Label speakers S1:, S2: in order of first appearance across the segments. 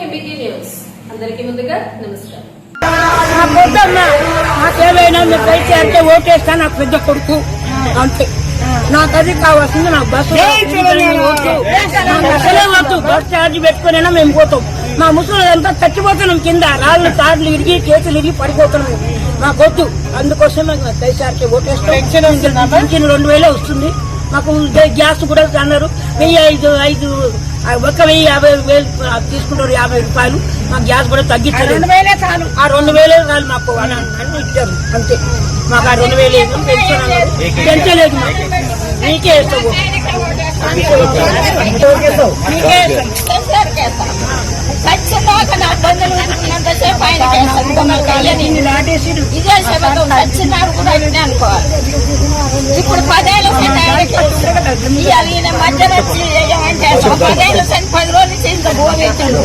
S1: అందరికీ ముందుగా నమస్కారం.
S2: నా పొద్దున్న నాకేమైనా మీరు పై చేరితే ఓటేస్తా నా పెద్ద కొడుకు. అంతే. నాకు అది కావాల్సింది నాకు బస్సు నాకు అసలే వద్దు. బస్ ఛార్జ్ పెట్టుకునైనా మేము పోతాం. మా ముసలి అంతా చచ్చిపోతున్నాం కింద. రాళ్ళు తాళ్ళు ఇరిగి చేతులు ఇరిగి పడిపోతున్నాం మాకు వద్దు. అందుకోసం నాకు పైసారికి ఓటేస్తాం. రెండు వేలే వస్తుంది. మాకు గ్యాస్ కూడా అన్నారు. వెయ్యి ఐదు ఐదు ఆ ఒక్క వెయ్యి యాభై వేలు తీసుకుంటారు యాభై రూపాయలు. మాకు గ్యాస్ కూడా తగ్గించలేదు. ఆ రెండు వేలే చాలు. మాకు. అని ఇచ్చారు. అంతే. మాకు ఆ రెండు వేలు. పెంచలేదు మాకు. వేస్తాం.
S3: ఖచ్చితంగా నా బంధువులు ఉన్నంతసేపు. ఇదే కూడా అనుకోవాలి. ఇప్పుడు పదేళ్ళ ఇవాళ ఈయన మధ్యలో వచ్చి ఏమంటే అసలు పదేళ్ళ పది రోజులు నుంచి ఇంత భూమిచ్చాడు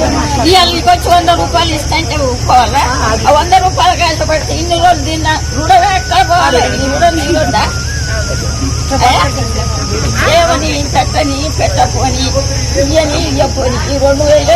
S3: ఇవాళ నీకు వచ్చి వంద రూపాయలు ఇస్తాంటే ఒప్పుకోవాలా? ఆ వంద రూపాయలు కష్టపడితే ఇన్ని రోజులు తిన్నా రుణమే ఎక్కడ పోవాలి. ఈ రుణం నీళ్ళుందా ఏమని పెట్టని పెట్టపోని ఇయ్యని ఇయ్యపోని ఈ రెండు వేలు